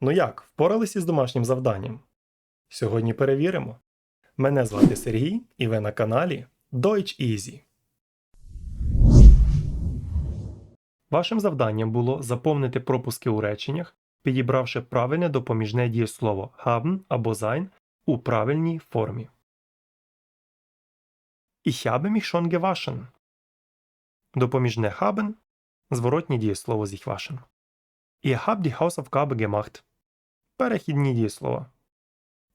Ну як, впорались із домашнім завданням? Сьогодні перевіримо. Мене звати Сергій, і ви на каналі Deutsch Easy. Вашим завданням було заповнити пропуски у реченнях, підібравши правильне допоміжне дієслово haben або sein у правильній формі. Ich habe mich schon gewaschen. Допоміжне haben – зворотнє дієслово waschen. Ihr habt die Hausaufgabe gemacht. Перехідні дієслова.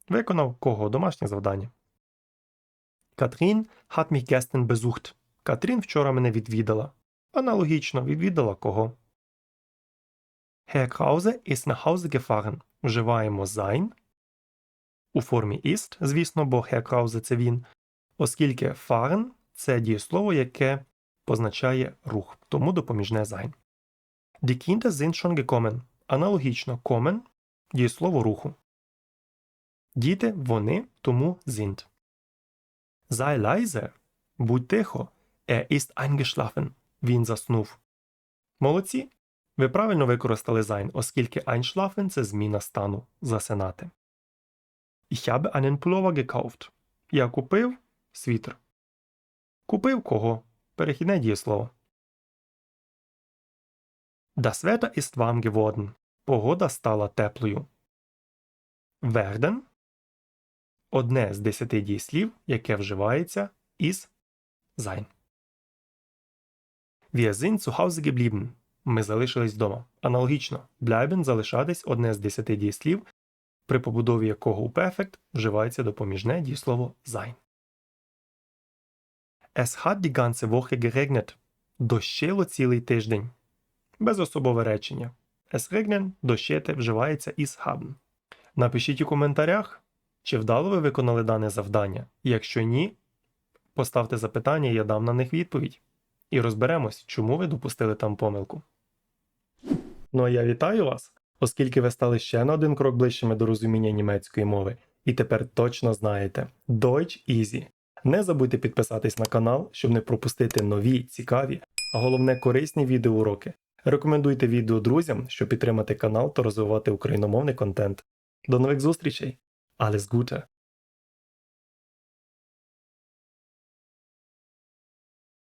Виконав кого домашнє завдання. Катрін hat mich gestern besucht. Катрін вчора мене відвідала. Аналогічно відвідала кого. Herr Krause ist nach Hause gefahren. Вживаємо sein. У формі ist, звісно, бо Herr Krause – це він, оскільки fahren – це дієслово, яке позначає рух, тому допоміжне sein. Die Kinder sind schon gekommen. Аналогічно kommen – дієслово руху. Діти вони, тому sind. Sei leise. Будь тихо. Er ist eingeschlafen. Він заснув. Молодці. Ви правильно використали sein, оскільки einschlafen – це зміна стану засинати. Ich habe einen Pullover gekauft. Я купив світер. Купив кого? Перехідне дієслово. Das Wetter ist warm geworden. Погода стала теплою. Werden – одне з десяти дієслів, яке вживається із sein. Wir sind zu Hause geblieben. Ми залишились вдома. Аналогічно, bleiben – залишатись одне з десяти дієслів, при побудові якого у perfect вживається допоміжне дієслово sein. Es hat die ganze Woche geregnet. Дощило цілий тиждень. Безособове речення. Es regnen – дощити вживається із haben. Напишіть у коментарях, чи вдало ви виконали дане завдання. Якщо ні, поставте запитання, я дам на них відповідь. І розберемось, чому ви допустили там помилку. Ну а я вітаю вас, оскільки ви стали ще на один крок ближчими до розуміння німецької мови, і тепер точно знаєте Deutsch Easy. Не забудьте підписатись на канал, щоб не пропустити нові, цікаві, а головне корисні відеоуроки. Рекомендуйте відео друзям, щоб підтримати канал та розвивати україномовний контент. До нових зустрічей! Alles Gute!